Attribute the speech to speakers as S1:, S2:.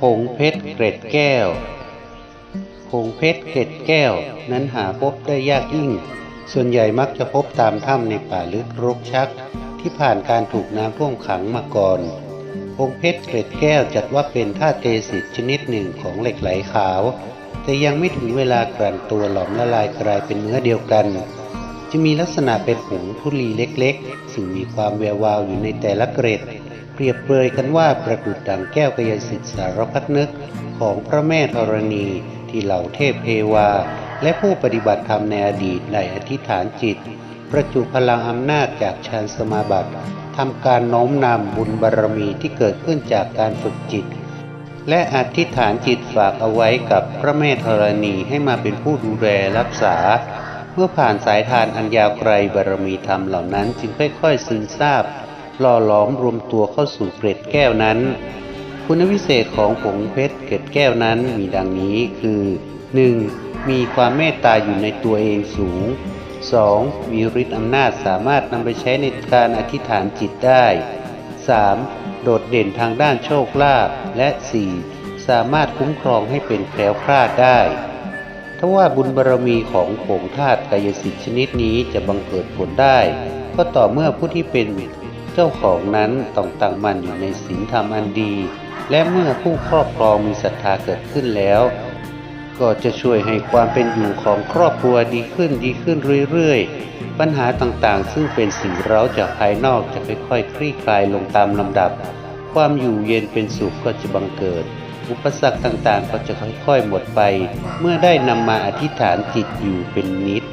S1: ผงเพชรเกร็ดแก้ว ผงเพชรเกร็ดแก้ว นั้นหาพบได้ยากยิ่ง ส่วนใหญ่มักจะพบตามถ้ำในป่าลึกรกชัก ที่ผ่านการถูกน้ำท่วมขังมาก่อนผงเพชรเกร็ดแก้วจัดว่าเป็นธาตุเกสิตชนิดหนึ่งของเหล็กไหลขาว แต่ยังไม่ถึงเวลากลั่นตัวหลอมละลายกลายเป็นเนื้อเดียวกัน จะมีลักษณะเป็นผงธุลีเล็กๆ ซึ่งมีความแวววาวอยู่ในแต่ละเกรด เปรียบเปรยกันว่าประดุจดังแก้วกยสิทธิสารพัดนึกของพระแม่ธรณีที่เหล่าเทพเทวา และผู้ปฏิบัติธรรมในอดีตได้อธิษฐานจิต ประจุพลังอำนาจจากฌานสมาบัติทำการโน้มนำบุญบารมีที่เกิดขึ้นจากการฝึกจิต และอธิษฐานจิตฝากเอาไว้กับพระแม่ธรณีให้มาเป็นผู้ดูแลรักษา เมื่อผ่านสายทานอันยาวไกลบารมีธรรมเหล่านั้นจึงค่อยๆซึมซาบ หล่อหลอมรวมตัวเข้าสู่เกล็ดแก้วนั้น คุณวิเศษของผงเพชรเกล็ดแก้วนั้นมีดังนี้คือ 1. มีความเมตตาอยู่ในตัวเองสูง 2. มีฤทธิ์อำนาจสามารถนำไปใช้ในการอธิษฐานจิตได้ 3. โดดเด่นทางด้านโชคลาภและ 4. สามารถคุ้มครองให้เป็นแคล้วคลาดได้ถ้าว่าบุญบารมีของผงธาตุกายสิทธิ์ชนิดนี้จะบังเกิดผลได้ ก็ต่อเมื่อผู้ที่เป็น เจ้าของนั้นต้องตั้งมั่นอยู่ในศีลธรรมอันดี และเมื่อผู้ครอบครองมีศรัทธาเกิดขึ้นแล้ว ก็จะช่วยให้ความเป็นอยู่ของครอบครัวดีขึ้นดีขึ้นเรื่อยๆ ปัญหาต่างๆ ซึ่งเป็นสิ่งเร้าจากภายนอกจะค่อยๆคลี่คลายลงตามลำดับ ความอยู่เย็นเป็นสุขก็จะบังเกิด อุปสรรคต่างๆ ก็จะค่อยๆหมดไป เมื่อได้นำมาอธิษฐานจิตอยู่เป็นนิด